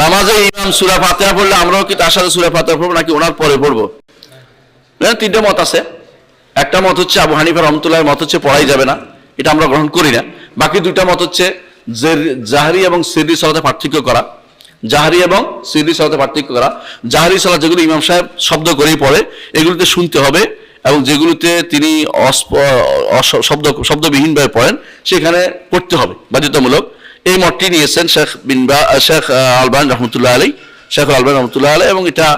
নামাজে ইমাম সুরা ফাতেহা পড়লে আমরাও কি তার সাথে সুরা ফাতেহা পড়ব নাকি ওনার পরে পড়ব? তিনটে মত আছে। একটা মত হচ্ছে আবু হানিফা রহমতুল্লাহ মত হচ্ছে পড়াই যাবে না, এটা আমরা গ্রহণ করি না। বাকি দুইটা মত হচ্ছে জাহারি এবং সিরি সালাতে পার্থক্য করা। জাহারি এবং সিরি সালাতে পার্থক্য করা। জাহারি সালাত যেগুলো ইমাম সাহেব শব্দ করেই পড়ে, এগুলোতে শুনতে হবে এবং যেগুলোতে তিনি শব্দ, শব্দবিহীনভাবে পড়েন, সেখানে পড়তে হবে বাধ্যতামূলক। এই মতটি নিয়েছেন শেখ বিনবা শেখ আলবান রহমতুল্লাহ আলী শেখ আলবান রহমতুল্লাহ আলী এবং এটা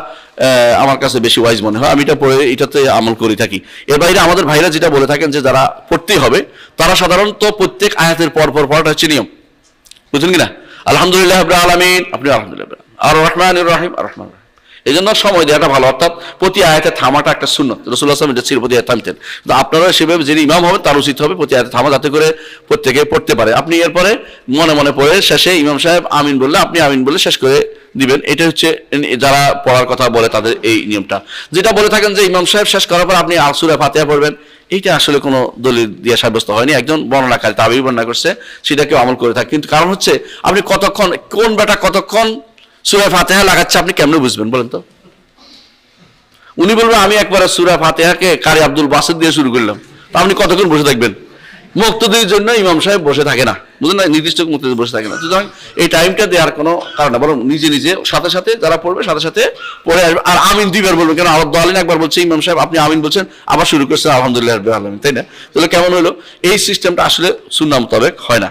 আমার কাছে বেশি ওয়াইজ মনে হয়। আমি এটা পড়ে, এটাতে আমল করে থাকি। এর বাইরে আমাদের ভাইরা যেটা বলে থাকেন যে যারা পড়তেই হবে, তারা সাধারণত প্রত্যেক আয়াতের পর পর পড়াটা হচ্ছে নিয়ম। বুঝলেন কিনা? আলহামদুলিল্লাহ আব্রাহ আলমিন। আপনি আলহামদুলিল্লাহ আর রহমান রহিম, আর রহমান রহিম। এই জন্য সময় দেওয়াটা ভালো। অর্থাৎ প্রতি আয়াতে থামাটা একটা শূন্য রসুল্লাহ আসলাম এটা ছিল প্রতি আয়াতে থামতেন। তো আপনারা সেভাবে যিনি ইমাম হবেন, তার উচিত হবে প্রতি আয়াতে থামা, যাতে করে প্রত্যেকে পড়তে পারে। আপনি এরপরে মনে মনে পড়ে শেষে ইমাম সাহেব আমিন বললে, আপনি আমিন বলে শেষ করে দিবেন। এটা হচ্ছে যারা পড়ার কথা বলে তাদের এই নিয়মটা। যেটা বলে থাকেন যে ইমাম সাহেব শেষ করার পর আপনি আসুরা ফাতেহা পড়বেন, এইটা আসলে কোনো দলিল দিয়ে সাব্যস্ত হয়নি। একজন বর্ণনাকারী তাবি বর্ণনা করছে সেটা কেউ আমল করে থাকে। কিন্তু কারণ হচ্ছে, আপনি কতক্ষণ, কোন বেটা কতক্ষণ সুরা ফাতেহা লাগাচ্ছে, আপনি কেমনে বুঝবেন বলেন তো? উনি বলবেন আমি একবার সুরা ফাতেহাকে কারি আব্দুল বাসিদ দিয়ে শুরু করলাম। তা আপনি কতক্ষণ বসে থাকবেন? মুক্তদের জন্য ইমাম সাহেব বসে থাকে না। বুঝলেন না? নির্দিষ্ট মুক্তদের বসে থাকে না। সুতরাং এই টাইমটা দেওয়ার কোনো কারণ না। বরং নিজে নিজে, সাথে সাথে যারা পড়বে, সাথে সাথে পড়ে আসবে। আর আমিন দুইবার বলবে, কেন আরব দলিন একবার বলছে ইমাম সাহেব, আপনি আমিন বলছেন, আবার শুরু করছেন, আলহামদুলিল্লাহ আলামিন, তাই না? তাহলে কেমন হলো? এই সিস্টেমটা আসলে সুন্নাম তবে হয় না।